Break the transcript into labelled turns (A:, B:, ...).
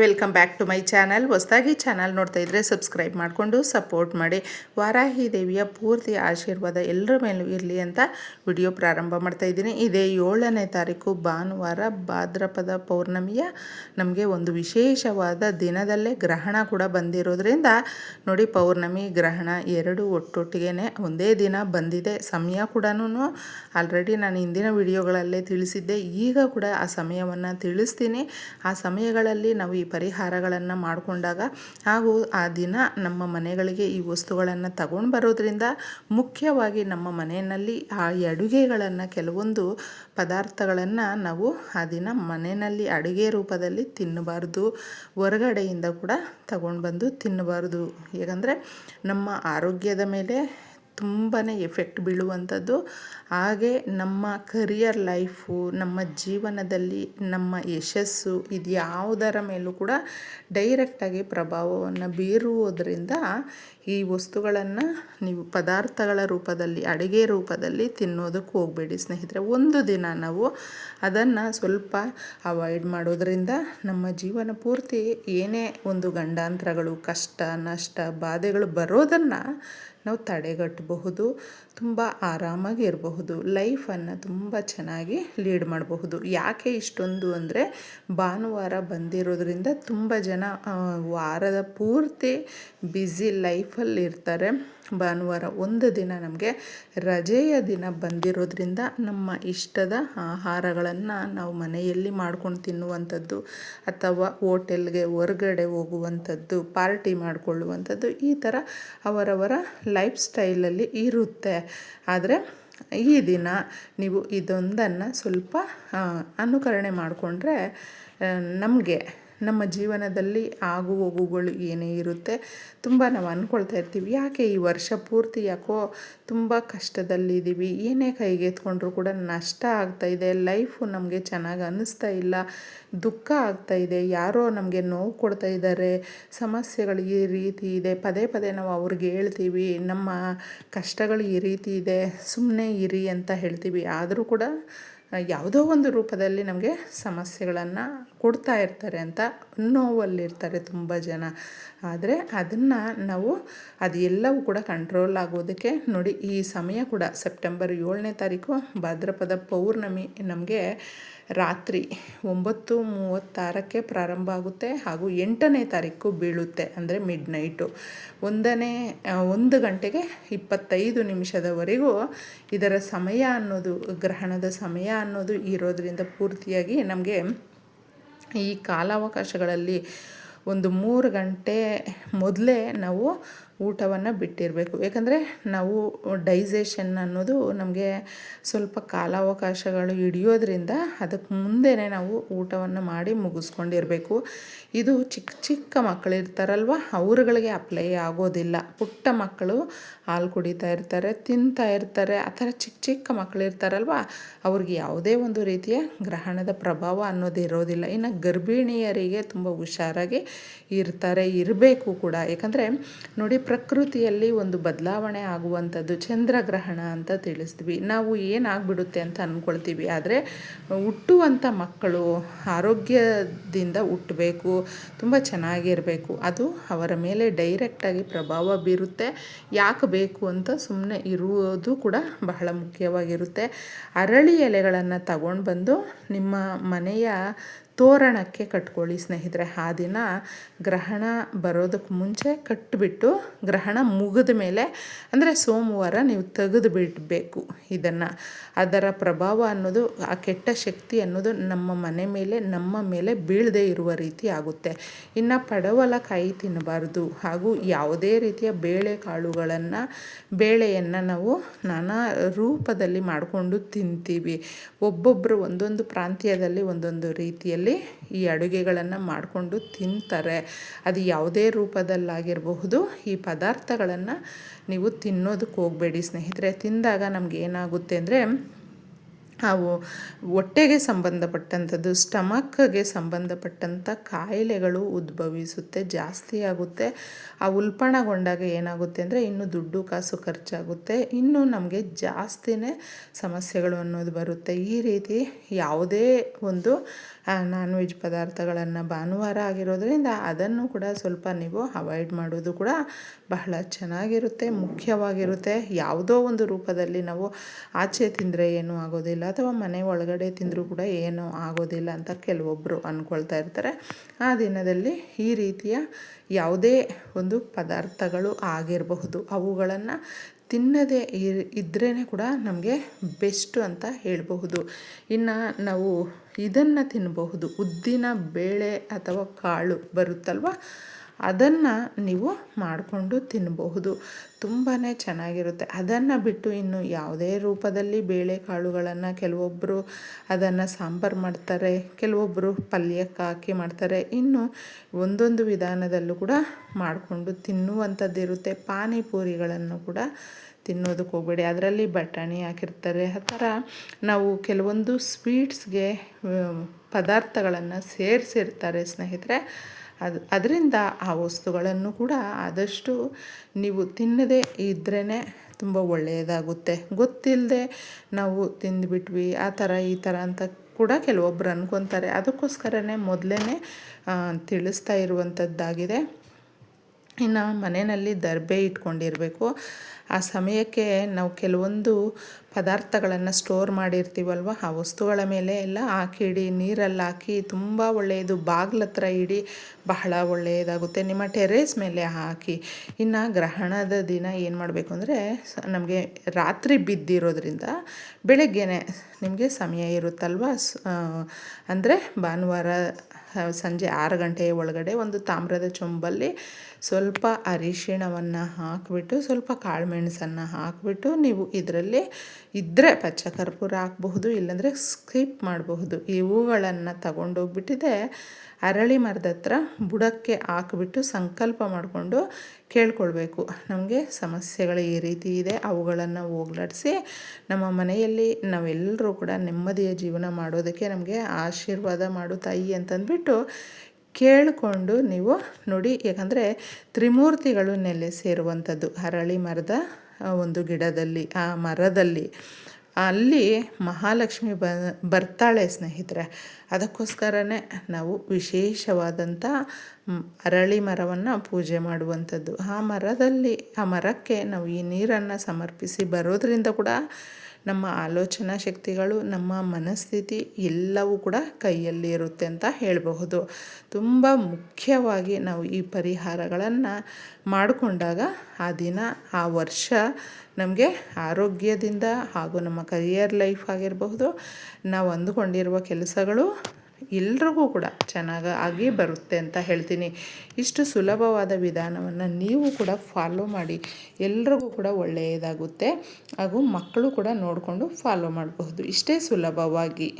A: Welcome back to my channel. ಹೊಸದಾಗಿ channel ನೋಡ್ತಾ ಇದ್ದರೆ ಸಬ್ಸ್ಕ್ರೈಬ್ ಮಾಡಿಕೊಂಡು ಸಪೋರ್ಟ್ ಮಾಡಿ. ವಾರಾಹಿ ದೇವಿಯ ಪೂರ್ತಿ ಆಶೀರ್ವಾದ ಎಲ್ಲರ ಮೇಲೂ ಇರಲಿ ಅಂತ ವಿಡಿಯೋ ಪ್ರಾರಂಭ ಮಾಡ್ತಾ ಇದ್ದೀನಿ. ಇದೇ ಏಳನೇ ತಾರೀಕು ಭಾನುವಾರ ಭಾದ್ರಪದ ಪೌರ್ಣಮಿಯ ನಮಗೆ ಒಂದು ವಿಶೇಷವಾದ ದಿನದಲ್ಲೇ ಗ್ರಹಣ ಕೂಡ ಬಂದಿರೋದ್ರಿಂದ ನೋಡಿ ಪೌರ್ಣಮಿ ಗ್ರಹಣ ಎರಡು ಒಟ್ಟೊಟ್ಟಿಗೆ ಒಂದೇ ದಿನ ಬಂದಿದೆ. ಸಮಯ ಕೂಡ ಆಲ್ರೆಡಿ ನಾನು ಹಿಂದಿನ ವಿಡಿಯೋಗಳಲ್ಲೇ ತಿಳಿಸಿದ್ದೆ. ಈಗ ಕೂಡ ಆ ಸಮಯವನ್ನು ತಿಳಿಸ್ತೀನಿ. ಆ ಸಮಯಗಳಲ್ಲಿ ನಾವು ಈ ಪರಿಹಾರಗಳನ್ನು ಮಾಡಿಕೊಂಡಾಗ ಹಾಗೂ ಆ ದಿನ ನಮ್ಮ ಮನೆಗಳಿಗೆ ಈ ವಸ್ತುಗಳನ್ನು ತಗೊಂಡು ಬರೋದ್ರಿಂದ ಮುಖ್ಯವಾಗಿ ನಮ್ಮ ಮನೆಯಲ್ಲಿ ಆ ಅಡುಗೆಗಳನ್ನು ಕೆಲವೊಂದು ಪದಾರ್ಥಗಳನ್ನು ನಾವು ಆ ದಿನ ಮನೆಯಲ್ಲಿ ಅಡುಗೆ ರೂಪದಲ್ಲಿ ತಿನ್ನಬಾರ್ದು. ಹೊರಗಡೆಯಿಂದ ಕೂಡ ತಗೊಂಡು ಬಂದು ತಿನ್ನಬಾರ್ದು. ಹೇಗಂದರೆ ನಮ್ಮ ಆರೋಗ್ಯದ ಮೇಲೆ ತುಂಬಾ ಎಫೆಕ್ಟ್ ಬೀಳುವಂಥದ್ದು. ಹಾಗೆ ನಮ್ಮ ಕರಿಯರ್ ಲೈಫು ನಮ್ಮ ಜೀವನದಲ್ಲಿ ನಮ್ಮ ಯಶಸ್ಸು ಇದು ಯಾವುದರ ಮೇಲೂ ಕೂಡ ಡೈರೆಕ್ಟಾಗಿ ಪ್ರಭಾವವನ್ನು ಬೀರುವುದರಿಂದ ಈ ವಸ್ತುಗಳನ್ನು ನೀವು ಪದಾರ್ಥಗಳ ರೂಪದಲ್ಲಿ, ಅಡುಗೆ ರೂಪದಲ್ಲಿ ತಿನ್ನೋದಕ್ಕೆ ಹೋಗಬೇಡಿ ಸ್ನೇಹಿತರೆ. ಒಂದು ದಿನ ನಾವು ಅದನ್ನು ಸ್ವಲ್ಪ ಅವಾಯ್ಡ್ ಮಾಡೋದರಿಂದ ನಮ್ಮ ಜೀವನ ಪೂರ್ತಿ ಏನೇ ಒಂದು ಗಂಡಾಂತರಗಳು, ಕಷ್ಟ, ನಷ್ಟ, ಬಾಧೆಗಳು ಬರೋದನ್ನು ನಾವು ತಡೆಗಟ್ಟಬಹುದು, ತುಂಬ ಆರಾಮಾಗಿ ಇರಬಹುದು ಲೈಫನ್ನು ತುಂಬ ಚೆನ್ನಾಗಿ ಲೀಡ್ ಮಾಡಬಹುದು. ಯಾಕೆ ಇಷ್ಟೊಂದು ಅಂದರೆ ಭಾನುವಾರ ಬಂದಿರೋದ್ರಿಂದ ತುಂಬ ಜನ ವಾರದ ಪೂರ್ತಿ ಬ್ಯುಸಿ ಲೈಫಲ್ಲಿ ಇರ್ತಾರೆ. ಭಾನುವಾರ ಒಂದು ದಿನ ನಮಗೆ ರಜೆಯ ದಿನ ಬಂದಿರೋದ್ರಿಂದ ನಮ್ಮ ಇಷ್ಟದ ಆಹಾರಗಳನ್ನು ನಾವು ಮನೆಯಲ್ಲಿ ಮಾಡ್ಕೊಂಡು ತಿನ್ನುವಂಥದ್ದು, ಅಥವಾ ಹೋಟೆಲ್ಗೆ ಹೊರಗಡೆ ಹೋಗುವಂಥದ್ದು ಪಾರ್ಟಿ ಮಾಡಿಕೊಳ್ಳುವಂಥದ್ದು, ಈ ಥರ ಅವರವರ ಲೈಫ್ ಸ್ಟೈಲಲ್ಲಿ ಇರುತ್ತೆ. ಆದರೆ ಈ ದಿನ ನೀವು ಇದೊಂದನ್ನು ಸ್ವಲ್ಪ ಅನುಕರಣೆ ಮಾಡಿಕೊಂಡ್ರೆ ನಮಗೆ ನಮ್ಮ ಜೀವನದಲ್ಲಿ ಆಗು ಹೋಗುಗಳು ಏನೇ ಇರುತ್ತೆ, ತುಂಬ ನಾವು ಅಂದ್ಕೊಳ್ತಾ ಇರ್ತೀವಿ. ಯಾಕೆ ಈ ವರ್ಷ ಪೂರ್ತಿ ಯಾಕೋ ತುಂಬ ಕಷ್ಟದಲ್ಲಿದ್ದೀವಿ ಏನೇ ಕೈಗೆತ್ಕೊಂಡ್ರೂ ಕೂಡ ನಷ್ಟ ಆಗ್ತಾ ಇದೆ ಲೈಫು ನಮಗೆ ಚೆನ್ನಾಗಿ ಅನ್ನಿಸ್ತಾ ಇಲ್ಲ, ದುಃಖ ಇದೆ, ಯಾರೋ ನಮಗೆ ನೋವು ಕೊಡ್ತಾ ಇದ್ದಾರೆ, ಸಮಸ್ಯೆಗಳು ಈ ರೀತಿ ಇದೆ, ಪದೇ ಪದೇ ನಾವು ಅವ್ರಿಗೆ ಹೇಳ್ತೀವಿ, ನಮ್ಮ ಕಷ್ಟಗಳು ಈ ರೀತಿ ಇದೆ ಸುಮ್ಮನೆ ಇರಿ ಅಂತ ಹೇಳ್ತೀವಿ. ಆದರೂ ಕೂಡ ಯಾವುದೋ ಒಂದು ರೂಪದಲ್ಲಿ ನಮಗೆ ಸಮಸ್ಯೆಗಳನ್ನು ಕೊಡ್ತಾ ಇರ್ತಾರೆ ಅಂತ ನೋವಲ್ಲಿರ್ತಾರೆ ತುಂಬ ಜನ. ಆದರೆ ಅದನ್ನು ನಾವು ಅದು ಎಲ್ಲವೂ ಕೂಡ ಕಂಟ್ರೋಲ್ ಆಗೋದಕ್ಕೆ ನೋಡಿ ಈ ಸಮಯ ಕೂಡ ಸೆಪ್ಟೆಂಬರ್ ಏಳನೇ ತಾರೀಕು, ಭಾದ್ರಪದ ಪೌರ್ಣಮಿ ನಮಗೆ ರಾತ್ರಿ ಒಂಬತ್ತು ಮೂವತ್ತಾರಕ್ಕೆ ಪ್ರಾರಂಭ ಆಗುತ್ತೆ ಹಾಗೂ ಎಂಟನೇ ತಾರೀಕು ಬೀಳುತ್ತೆ, ಅಂದರೆ ಮಿಡ್ ನೈಟು ಒಂದನೇ ಒಂದು ಗಂಟೆಗೆ ಇಪ್ಪತ್ತೈದು ನಿಮಿಷದವರೆಗೂ ಇದರ ಸಮಯ ಅನ್ನೋದು, ಗ್ರಹಣದ ಸಮಯ ಅನ್ನೋದು ಇರೋದರಿಂದ ಪೂರ್ತಿಯಾಗಿ ನಮಗೆ ಈ ಕಾಲಾವಕಾಶಗಳಲ್ಲಿ ಒಂದು ಮೂರು ಗಂಟೆ ಮೊದಲೇ ನಾವು ಊಟವನ್ನು ಬಿಟ್ಟಿರಬೇಕು. ಯಾಕಂದರೆ ನಾವು ಡೈಜೆಷನ್ ಅನ್ನೋದು ನಮಗೆ ಸ್ವಲ್ಪ ಕಾಲಾವಕಾಶಗಳು ಹಿಡಿಯೋದ್ರಿಂದ ಅದಕ್ಕೆ ಮುಂದೆನೇ ನಾವು ಊಟವನ್ನು ಮಾಡಿ ಮುಗಿಸ್ಕೊಂಡಿರಬೇಕು. ಇದು ಚಿಕ್ಕ ಚಿಕ್ಕ ಮಕ್ಕಳು ಇರ್ತಾರಲ್ವ, ಅವ್ರುಗಳಿಗೆ ಅಪ್ಲೈ ಆಗೋದಿಲ್ಲ. ಪುಟ್ಟ ಮಕ್ಕಳು ಹಾಲು ಕುಡಿತಾ ಇರ್ತಾರೆ, ತಿಂತಾ ಇರ್ತಾರೆ, ಆ ಥರ ಚಿಕ್ಕ ಚಿಕ್ಕ ಮಕ್ಕಳು ಇರ್ತಾರಲ್ವ, ಅವ್ರಿಗೆ ಯಾವುದೇ ಒಂದು ರೀತಿಯ ಗ್ರಹಣದ ಪ್ರಭಾವ ಅನ್ನೋದು ಇರೋದಿಲ್ಲ. ಇನ್ನು ಗರ್ಭಿಣಿಯರಿಗೆ ತುಂಬ ಹುಷಾರಾಗಿ ಇರ್ತಾರೆ, ಇರಬೇಕು ಕೂಡ. ಯಾಕಂದರೆ ನೋಡಿ ಪ್ರಕೃತಿಯಲ್ಲಿ ಒಂದು ಬದಲಾವಣೆ ಆಗುವಂಥದ್ದು ಚಂದ್ರಗ್ರಹಣ ಅಂತ ತಿಳಿಸ್ತೀವಿ. ನಾವು ಏನಾಗ್ಬಿಡುತ್ತೆ ಅಂತ ಅಂದ್ಕೊಳ್ತೀವಿ ಆದರೆ ಹುಟ್ಟುವಂಥ ಮಕ್ಕಳು ಆರೋಗ್ಯದಿಂದ ಹುಟ್ಟಬೇಕು, ತುಂಬ ಚೆನ್ನಾಗಿರಬೇಕು. ಅದು ಅವರ ಮೇಲೆ ಡೈರೆಕ್ಟಾಗಿ ಪ್ರಭಾವ ಬೀರುತ್ತೆ. ಯಾಕೆ ಬೇಕು ಅಂತ ಸುಮ್ಮನೆ ಇರುವುದು ಕೂಡ ಬಹಳ ಮುಖ್ಯವಾಗಿರುತ್ತೆ. ಅರಳಿ ಎಲೆಗಳನ್ನು ತಗೊಂಡು ಬಂದು ನಿಮ್ಮ ಮನೆಯ ತೋರಣಕ್ಕೆ ಕಟ್ಕೊಳ್ಳಿ ಸ್ನೇಹಿತರೆ. ಆ ದಿನ ಗ್ರಹಣ ಬರೋದಕ್ಕೆ ಮುಂಚೆ ಕಟ್ಟಿಬಿಟ್ಟು ಗ್ರಹಣ ಮುಗಿದ ಮೇಲೆ ಅಂದರೆ ಸೋಮವಾರ ನೀವು ತೆಗೆದು ಬಿಡಬೇಕು ಇದನ್ನು. ಅದರ ಪ್ರಭಾವ ಅನ್ನೋದು, ಆ ಕೆಟ್ಟ ಶಕ್ತಿ ಅನ್ನೋದು ನಮ್ಮ ಮನೆ ಮೇಲೆ, ನಮ್ಮ ಮೇಲೆ ಬೀಳದೇ ಇರುವ ರೀತಿ ಆಗುತ್ತೆ. ಇನ್ನು ಪಡವಲಕಾಯಿ ತಿನ್ನಬಾರ್ದು. ಹಾಗೂ ಯಾವುದೇ ರೀತಿಯ ಬೇಳೆ ಕಾಳುಗಳನ್ನು, ಬೇಳೆಯನ್ನು ನಾವು ನಾನಾ ರೂಪದಲ್ಲಿ ಮಾಡಿಕೊಂಡು ತಿಂತೀವಿ. ಒಬ್ಬೊಬ್ಬರು ಒಂದೊಂದು ಪ್ರಾಂತ್ಯದಲ್ಲಿ ಒಂದೊಂದು ರೀತಿಯಲ್ಲಿ ಈ ಅಡುಗೆಗಳನ್ನು ಮಾಡಿಕೊಂಡು ತಿಂತಾರೆ. ಅದು ಯಾವುದೇ ರೂಪದಲ್ಲಾಗಿರಬಹುದು. ಈ ಪದಾರ್ಥಗಳನ್ನು ನೀವು ತಿನ್ನೋದಕ್ಕೆ ಹೋಗಬೇಡಿ ಸ್ನೇಹಿತರೆ. ತಿಂದಾಗ ನಮ್ಗೆ ಏನಾಗುತ್ತೆ ಅಂದರೆ ಅವು ಹೊಟ್ಟೆಗೆ ಸಂಬಂಧಪಟ್ಟಂಥದ್ದು, ಸ್ಟಮಕ್ಗೆ ಸಂಬಂಧಪಟ್ಟಂಥ ಕಾಯಿಲೆಗಳು ಉದ್ಭವಿಸುತ್ತೆ, ಜಾಸ್ತಿ ಆಗುತ್ತೆ. ಆ ಉಲ್ಪಣಗೊಂಡಾಗ ಏನಾಗುತ್ತೆ ಅಂದರೆ ಇನ್ನು ದುಡ್ಡು ಕಾಸು ಖರ್ಚಾಗುತ್ತೆ. ಇನ್ನೂ ನಮಗೆ ಜಾಸ್ತಿನೇ ಸಮಸ್ಯೆಗಳು ಅನ್ನೋದು ಬರುತ್ತೆ. ಈ ರೀತಿ ಯಾವುದೇ ಒಂದು ನಾನ್ ವೆಜ್ ಪದಾರ್ಥಗಳನ್ನು ಭಾನುವಾರ ಆಗಿರೋದ್ರಿಂದ ಅದನ್ನು ಕೂಡ ಸ್ವಲ್ಪ ನೀವು ಅವಾಯ್ಡ್ ಮಾಡೋದು ಕೂಡ ಬಹಳ ಚೆನ್ನಾಗಿರುತ್ತೆ, ಮುಖ್ಯವಾಗಿರುತ್ತೆ. ಯಾವುದೋ ಒಂದು ರೂಪದಲ್ಲಿ ನಾವು ಆಚೆ ತಿಂದರೆ ಏನೂ ಆಗೋದಿಲ್ಲ. ಅಥವಾ ಮನೆ ಒಳಗಡೆ ತಿಂದರೂ ಕೂಡ ಏನು ಆಗೋದಿಲ್ಲ ಅಂತ ಕೆಲವೊಬ್ಬರು ಅಂದ್ಕೊಳ್ತಾ ಇರ್ತಾರೆ. ಆ ದಿನದಲ್ಲಿ ಈ ರೀತಿಯ ಯಾವುದೇ ಒಂದು ಪದಾರ್ಥಗಳು ಆಗಿರಬಹುದು. ಅವುಗಳನ್ನು ತಿನ್ನದೇ ಇದ್ರೇ ಕೂಡ ನಮಗೆ ಬೆಸ್ಟು ಅಂತ ಹೇಳಬಹುದು. ಇನ್ನು ನಾವು ಇದನ್ನು ತಿನ್ನಬಹುದು ಉದ್ದಿನ ಬೇಳೆ ಅಥವಾ ಕಾಳು ಬರುತ್ತಲ್ವ? ಅದನ್ನು ನೀವು ಮಾಡಿಕೊಂಡು ತಿನ್ನಬಹುದು ತುಂಬಾ ಚೆನ್ನಾಗಿರುತ್ತೆ. ಅದನ್ನು ಬಿಟ್ಟು ಇನ್ನು ಯಾವುದೇ ರೂಪದಲ್ಲಿ ಬೇಳೆಕಾಳುಗಳನ್ನು ಕೆಲವೊಬ್ಬರು ಅದನ್ನು ಸಾಂಬಾರು ಮಾಡ್ತಾರೆ ಕೆಲವೊಬ್ಬರು ಪಲ್ಯಕ್ಕೆ ಹಾಕಿ ಮಾಡ್ತಾರೆ. ಇನ್ನು ಒಂದೊಂದು ವಿಧಾನದಲ್ಲೂ ಕೂಡ ಮಾಡಿಕೊಂಡು ತಿನ್ನುವಂಥದ್ದಿರುತ್ತೆ ಪಾನಿಪೂರಿಗಳನ್ನು ಕೂಡ ತಿನ್ನೋದಕ್ಕೆ ಹೋಗಬೇಡಿ. ಅದರಲ್ಲಿ ಬಟಾಣಿ ಹಾಕಿರ್ತಾರೆ. ಆ ಥರ ನಾವು ಕೆಲವೊಂದು ಸ್ವೀಟ್ಸ್ಗೆ ಪದಾರ್ಥಗಳನ್ನು ಸೇರಿಸಿರ್ತಾರೆ ಸ್ನೇಹಿತರೆ. ಅದು, ಅದರಿಂದ ಆ ವಸ್ತುಗಳನ್ನು ಕೂಡ ಆದಷ್ಟು ನೀವು ತಿನ್ನದೇ ಇದ್ರೇ ತುಂಬ ಒಳ್ಳೆಯದಾಗುತ್ತೆ. ಗೊತ್ತಿಲ್ಲದೆ ನಾವು ತಿಂದುಬಿಟ್ವಿ, ಆ ಥರ ಈ ಥರ ಅಂತ ಕೂಡ ಕೆಲವೊಬ್ರು ಅನ್ಕೊತಾರೆ. ಅದಕ್ಕೋಸ್ಕರನೇ ಮೊದಲೇ ತಿಳಿಸ್ತಾ ಇರುವಂಥದ್ದಾಗಿದೆ. ಇನ್ನು ಮನೆಯಲ್ಲಿ ದರ್ಬೆ ಇಟ್ಕೊಂಡಿರಬೇಕು. ಆ ಸಮಯಕ್ಕೆ ನಾವು ಕೆಲವೊಂದು ಪದಾರ್ಥಗಳನ್ನು ಸ್ಟೋರ್ ಮಾಡಿರ್ತೀವಲ್ವ? ಆ ವಸ್ತುಗಳ ಮೇಲೆ ಎಲ್ಲ ಹಾಕಿ ಇಡಿ, ನೀರಲ್ಲಿ ಹಾಕಿ ತುಂಬ ಒಳ್ಳೆಯದು. ಬಾಗ್ಲ ಹತ್ರ ಇಡಿ, ಬಹಳ ಒಳ್ಳೆಯದಾಗುತ್ತೆ. ನಿಮ್ಮ ಟೆರೇಸ್ ಮೇಲೆ ಹಾಕಿ. ಇನ್ನು ಗ್ರಹಣದ ದಿನ ಏನು ಮಾಡಬೇಕು ಅಂದರೆ ನಮಗೆ ರಾತ್ರಿ ಬಿದ್ದಿರೋದ್ರಿಂದ ಬೆಳಗ್ಗೆನೆ ನಿಮಗೆ ಸಮಯ ಇರುತ್ತಲ್ವ? ಅಂದರೆ ಭಾನುವಾರ ಸಂಜೆ ಆರು ಗಂಟೆಯ ಒಳಗಡೆ ಒಂದು ತಾಮ್ರದ ಚೊಂಬಲ್ಲಿ ಸ್ವಲ್ಪ ಅರಿಶಿಣವನ್ನು ಹಾಕಿಬಿಟ್ಟು, ಸ್ವಲ್ಪ ಕಾಳುಮೆಣಸನ್ನು ಹಾಕಿಬಿಟ್ಟು ನೀವು ಇದರಲ್ಲಿ ಇದ್ದರೆ ಪಚ್ಚ ಕರ್ಪೂರ ಹಾಕಬಹುದು, ಇಲ್ಲಾಂದರೆ ಸ್ಕಿಪ್ ಮಾಡಬಹುದು. ಇವುಗಳನ್ನು ತಗೊಂಡೋಗ್ಬಿಟ್ಟಿದೆ ಅರಳಿ ಮರದ ಹತ್ರ ಬುಡಕ್ಕೆ ಹಾಕಿಬಿಟ್ಟು ಸಂಕಲ್ಪ ಮಾಡಿಕೊಂಡು ಕೇಳ್ಕೊಳ್ಬೇಕು. ನಮಗೆ ಸಮಸ್ಯೆಗಳು ಈ ರೀತಿ ಇದೆ. ಅವುಗಳನ್ನು ಹೋಗ್ಲಾಡಿಸಿ ನಮ್ಮ ಮನೆಯಲ್ಲಿ ನಾವೆಲ್ಲರೂ ಕೂಡ ನೆಮ್ಮದಿಯ ಜೀವನ ಮಾಡೋದಕ್ಕೆ ನಮಗೆ ಆಶೀರ್ವಾದ ಮಾಡು ತಾಯಿ ಅಂತಂದ್ಬಿಟ್ಟು ಕೇಳಿಕೊಂಡು ನೀವು ನೋಡಿ. ಯಾಕಂದರೆ ತ್ರಿಮೂರ್ತಿಗಳು ನೆಲೆ ಸೇರುವಂಥದ್ದು ಹರಳಿ ಮರದ ಒಂದು ಗಿಡದಲ್ಲಿ, ಆ ಮರದಲ್ಲಿ. ಅಲ್ಲಿ ಮಹಾಲಕ್ಷ್ಮಿ ಬ, ಬರ್ತಾಳೆ ಸ್ನೇಹಿತರೆ. ಅದಕ್ಕೋಸ್ಕರನೇ ನಾವು ವಿಶೇಷವಾದಂಥ ಅರಳಿ ಮರವನ್ನು ಪೂಜೆ ಮಾಡುವಂಥದ್ದು. ಆ ಮರದಲ್ಲಿ, ಆ ಮರಕ್ಕೆ ನಾವು ಈ ನೀರನ್ನು ಸಮರ್ಪಿಸಿ ಬರೋದರಿಂದ ಕೂಡ ನಮ್ಮ ಆಲೋಚನಾ ಶಕ್ತಿಗಳು, ನಮ್ಮ ಮನಸ್ಥಿತಿ ಎಲ್ಲವೂ ಕೂಡ ಕೈಯಲ್ಲಿ ಇರುತ್ತೆ ಅಂತ ಹೇಳಬಹುದು. ತುಂಬ ಮುಖ್ಯವಾಗಿ ನಾವು ಈ ಪರಿಹಾರಗಳನ್ನು ಮಾಡಿಕೊಂಡಾಗ ಆ ದಿನ, ಆ ವರ್ಷ ನಮಗೆ ಆರೋಗ್ಯದಿಂದ ಹಾಗೂ ನಮ್ಮ ಕರಿಯರ್ ಲೈಫ್ ಆಗಿರಬಹುದು, ನಾವು ಅಂದುಕೊಂಡಿರುವ ಕೆಲಸಗಳು ಎಲ್ರಿಗೂ ಕೂಡ ಚೆನ್ನಾಗಿ ಆಗಿ ಬರುತ್ತೆ ಅಂತ ಹೇಳ್ತೀನಿ. ಇಷ್ಟು ಸುಲಭವಾದ ವಿಧಾನವನ್ನು ನೀವು ಕೂಡ ಫಾಲೋ ಮಾಡಿ. ಎಲ್ರಿಗೂ ಕೂಡ ಒಳ್ಳೆಯದಾಗುತ್ತೆ. ಹಾಗೂ ಮಕ್ಕಳು ಕೂಡ ನೋಡಿಕೊಂಡು ಫಾಲೋ ಮಾಡಬಹುದು. ಇಷ್ಟೇ ಸುಲಭವಾಗಿ.